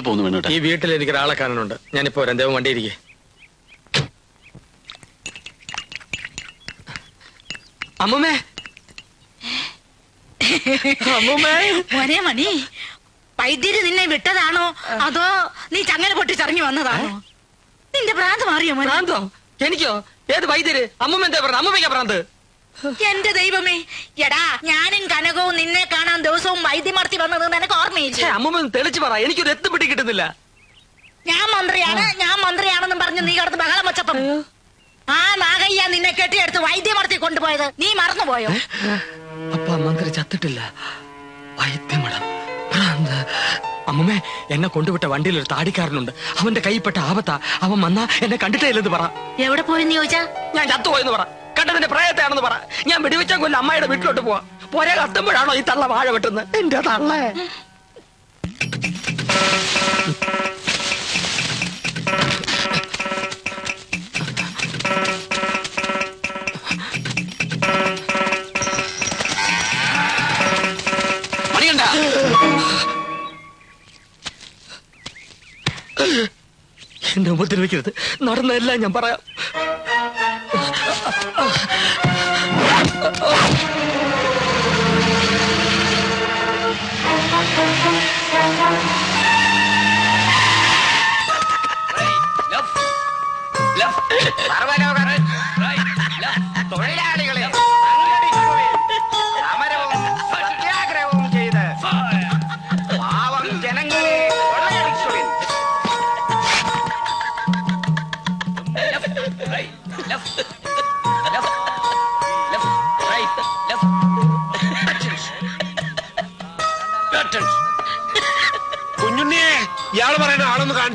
എവിടെ പോകുന്നു വേണോട്ടെ ഈ വീട്ടിൽ എനിക്ക് ഒരാളെ കാണാനുണ്ട്. ഞാനിപ്പോ വരാം. ദേവം വണ്ടിയിരിക്കെ അമ്മമ്മേ. അമ്മമ്മേ. ഒരേ മണി. വൈദ്യര് നിന്നെ വിട്ടതാണോ? അതോ നീ ചങ്ങല പൊട്ടിച്ചിറങ്ങി വന്നതാണോ? നിന്റെ ഭ്രാന്ത് മാറിയോ ഭ്രാന്തോ? എനിക്കോ? ഏത് വൈദ്യര് അമ്മമ്മ എന്താ പറഞ്ഞ അമ്മമ്മയ്ക്കാ ഭ്രാന്ത്? എന്റെ ദൈവമേ. എടാ ഞാനും കനകവും നിന്നെ കാണാൻ ദിവസവും വൈദ്യമർത്തി വന്നത് നിനക്ക് ഓർമ്മയില്ല? അമ്മ തെളിച്ച് പറ. എനിക്കൊരു എത്തും പിടി കിട്ടുന്നില്ല. ഞാൻ മന്ത്രിയാണ് ഞാൻ മന്ത്രിയാണെന്നും പറഞ്ഞ് നീ കടന്ന് ബഹളം വെച്ചപ്പം ആ നാഗയ്യ നിന്നെ കെട്ടിയെടുത്ത് വൈദ്യമർത്തി കൊണ്ടുപോയത്. നീ മറന്നുപോയോ? അപ്പ മന്ത്രി ചത്തിട്ടില്ല. വൈദ്യമടം. ഭ്രാന്ത് അമ്മമ്മേ എന്നെ കൊണ്ടുവിട്ട വണ്ടിയിൽ ഒരു താടിക്കാരനുണ്ട്. അവന്റെ കൈപ്പെട്ട ആപത്താ. അവൻ വന്നാ എന്നെ കണ്ടിട്ടേ ഇല്ലെന്ന് പറ. എവിടെ പോയെന്ന് ചോദിച്ചാ? ഞാൻ ചത്തുപോയെന്ന് പറ. കണ്ടതിന്റെ പ്രായത്തെയാണെന്ന് പറ. ഞാൻ വെടിവെച്ചാൽ കൊല്ലം അമ്മയുടെ വീട്ടിലോട്ട് പോവാ. പോരെ കത്തുമ്പോഴാണോ ഈ തള്ള വാഴ വെട്ടുന്നത്? എന്റെ തള്ളേ. എന്റെ ഉപദ്രവിക്കരുത് നടന്നതെല്ലാം ഞാൻ പറയാം. തൊഴിലാളികളെ. സമരവും സത്യാഗ്രഹവും ചെയ്ത് പാവം ജനങ്ങളെ കൊള്ളയടിക്കുവിൻ. കുഞ്ഞുണ്ണിയെ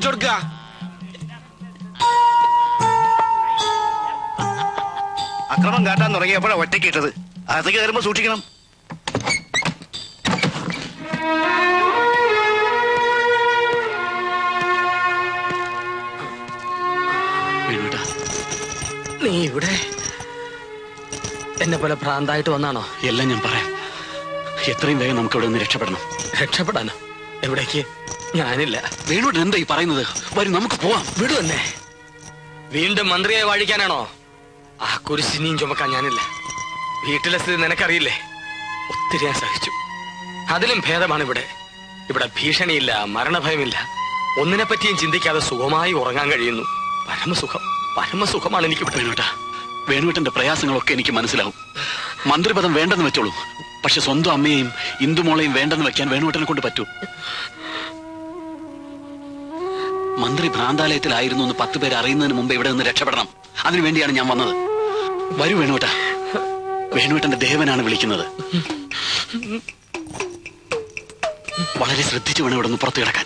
കാണിച്ചു കൊടുക്ക അക്രമം കാട്ടാൻ തുടങ്ങിയപ്പോഴാണ് ഒറ്റയ്ക്ക് ഇട്ടത്. അകത്തേക്ക് കയറുമ്പോ സൂക്ഷിക്കണം. നീ ഇവിടെ? എന്നെ പോലെ ഭ്രാന്തായിട്ട് വന്നാണോ? എല്ലാം ഞാൻ പറയാം. എത്രയും വേഗം നമുക്ക് ഇവിടെ നിന്ന് രക്ഷപ്പെടണം. രക്ഷപ്പെടാനോ? എവിടേക്ക്? ഞാനില്ല. വേണുട്ട് എന്താ ഈ പറയുന്നത്? വരും നമുക്ക് പോവാം. വിടു തന്നെ. വീണ്ടും മന്ത്രിയെ വാഴിക്കാനാണോ? ആ കുരിശിനിയും ചുമക്കാൻ ഞാനില്ല. വീട്ടിലെ സ്ഥിതി നിനക്കറിയില്ലേ? ഒത്തിരി ഞാൻ സഹിച്ചു. അതിലും ഭേദമാണ് ഇവിടെ ഇവിടെ ഭീഷണിയില്ല മരണഭയമില്ല. ഒന്നിനെ പറ്റിയും ചിന്തിക്കാതെ സുഖമായി ഉറങ്ങാൻ കഴിയുന്നു. പരമസുഖം പരമസുഖമാണ് എനിക്ക് ഇവിടെ വേണുവിട്ടന്റെ വേണുവേട്ടന്റെ പ്രയാസങ്ങളൊക്കെ എനിക്ക് മനസ്സിലാവും. മന്ത്രിപദം വേണ്ടെന്ന് വെച്ചോളൂ. പക്ഷെ സ്വന്തം അമ്മയെയും ഇന്ദുമോളെയും വേണ്ടെന്ന് വെക്കാൻ വേണുവിട്ടനെ കൊണ്ട് പറ്റൂ. മന്ത്രി ഭ്രാന്താലയത്തിലായിരുന്നു എന്ന് പത്ത് പേര് അറിയുന്നതിന് മുമ്പ് ഇവിടെ നിന്ന് രക്ഷപ്പെടണം. അതിനുവേണ്ടിയാണ് ഞാൻ വന്നത്. വരൂ വേണുവേട്ട. വേണുവേട്ടന്റെ ദേവനാണ് വിളിക്കുന്നത്. വളരെ ശ്രദ്ധിച്ചു വേണം ഇവിടെ നിന്ന് പുറത്തു കിടക്കാൻ.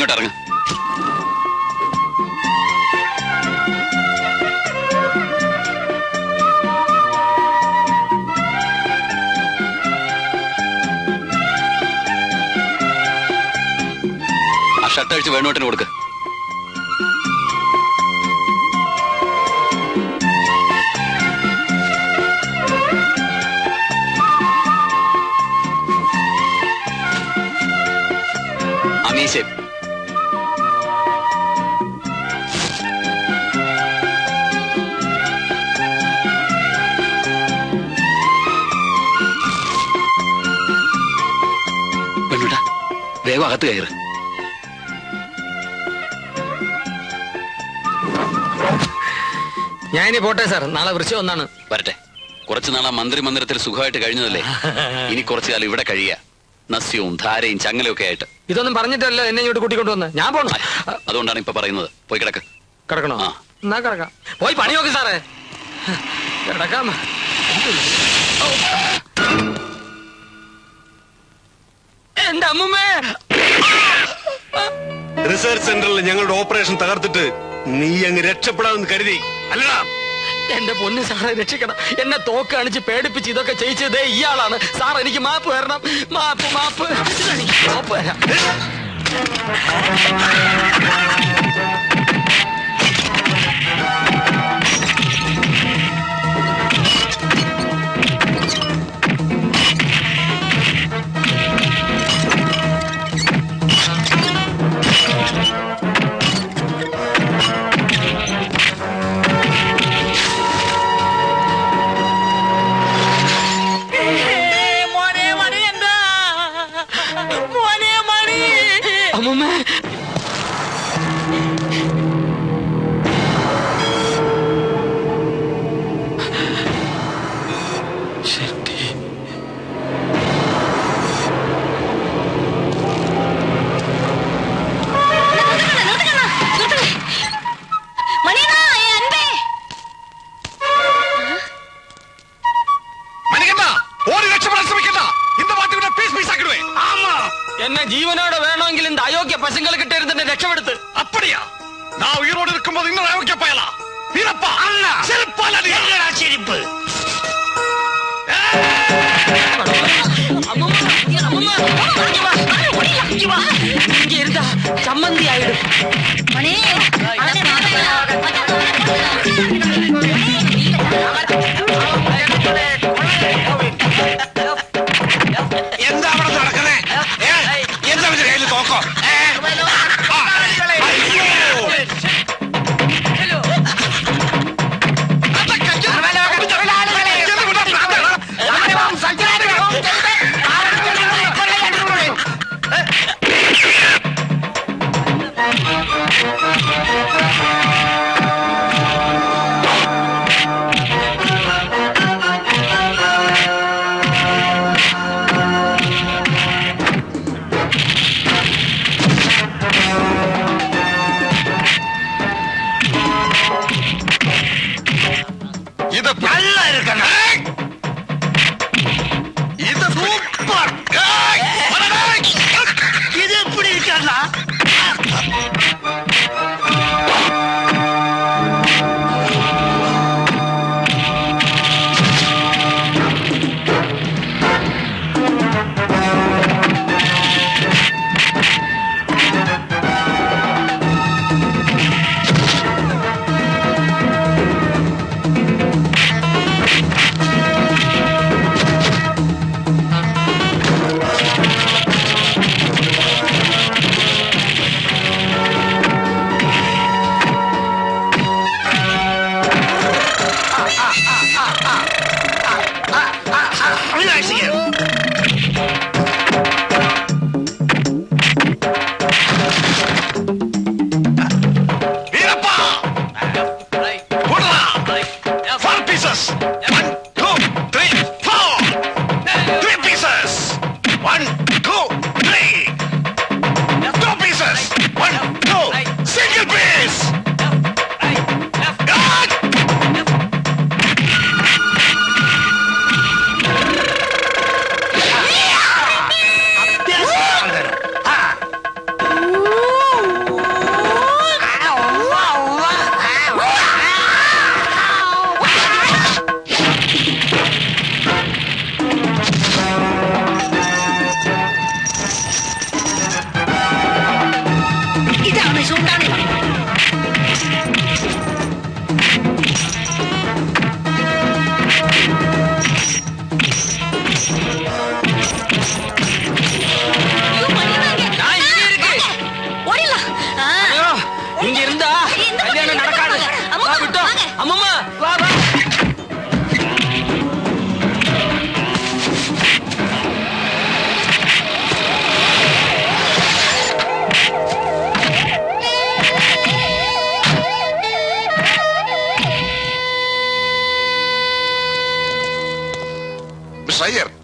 ഇങ്ങോട്ട് ഇറങ്ങ ആ ഷർട്ട് അഴിച്ച് വേണോട്ടിന് കൊടുക്ക്. വേഗം അകത്ത് കയറ്. ഞാൻ ഇനി പോട്ടെ സാർ. നാളെ വൃശ്ചം ഒന്നാണ്. വരട്ടെ. കുറച്ചു നാളാ മന്ത്രി മന്ദിരത്തിൽ സുഖമായിട്ട് കഴിഞ്ഞതല്ലേ? ഇനി കുറച്ചു കാലം ഇവിടെ കഴിയുക. നസ്യവും ധാരയും ചങ്ങലയും ഒക്കെ ആയിട്ട്. ഇതൊന്നും പറഞ്ഞിട്ടല്ലോ എന്നെ ഇങ്ങോട്ട് കൂട്ടിക്കൊണ്ട് വന്ന്. ഞാൻ പോണോ? അതുകൊണ്ടാണ് ഇപ്പൊ പറയുന്നത്. പോയി കിടക്ക്. കിടക്കണോ. എന്നാ കിടക്കാം. പോയി പണി നോക്കി സാറേ. കിടക്കാം. എന്റെ അമ്മുമ്മേ. റിസർച്ച് സെന്ററിൽ ഞങ്ങളുടെ ഓപ്പറേഷൻ തകർത്തിട്ട് നീ അങ്ങ് രക്ഷപ്പെടാമെന്ന് കരുതി. അല്ലടാ. എന്റെ പൊന്ന് സാറെ രക്ഷിക്കണം. എന്നെ തോക്ക് അണിച്ച് പേടിപ്പിച്ച് ഇതൊക്കെ ചെയ്യിച്ചതേ ഇയാളാണ്. സാർ എനിക്ക് മാപ്പ് തരണം. മാപ്പ് മാപ്പ്. എനിക്ക് മാപ്പ് തരാം. എന്നെ രക്ഷപ്പെടുത്ത് அப்படியா நான் உயிரோடு இருக்கும்போது இன்னொரு அயோக்கிய பயலா வீரப்பா அல்ல செருப்பால நீ செருப்பு അമ്മുമ്മ, അമ്മുമ്മ, ഇങ്ങ്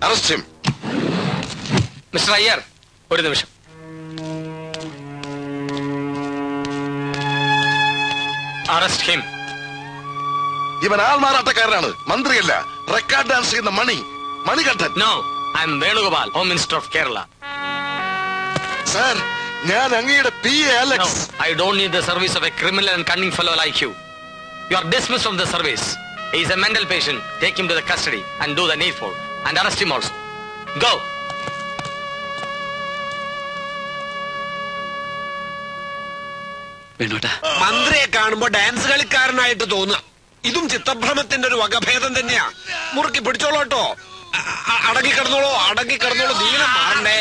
arrest him mister Iyer ഒരു നിമിഷം അറസ്റ്റ് ഹിം ഇവൻ ആൾമാറാട്ടക്കാരനാണ് മന്ത്രിയല്ല റെക്കോർഡ് ഡാൻസ് ചെയ്യുന്ന Mani Manikandan no I am Venugopal home minister of Kerala sir ഞാൻ അങ്ങയുടെ P A Alex don't need the service of a criminal and cunning fellow like you. You are dismissed from the service. He is a mental patient. Take him to the custody and do the needful. And arrest him also. Go. മന്ത്രിയെ കാണുമ്പോ dance കളിക്കാരനായിട്ട് തോന്നുക ഇതും ചിത്തഭ്രമത്തിന്റെ ഒരു വകഭേദം തന്നെയാ മുറുക്കി പിടിച്ചോളോട്ടോ അടങ്ങി കിടന്നോളോ അടങ്ങി കിടന്നോളൂ ദീനം മാറണ്ടേ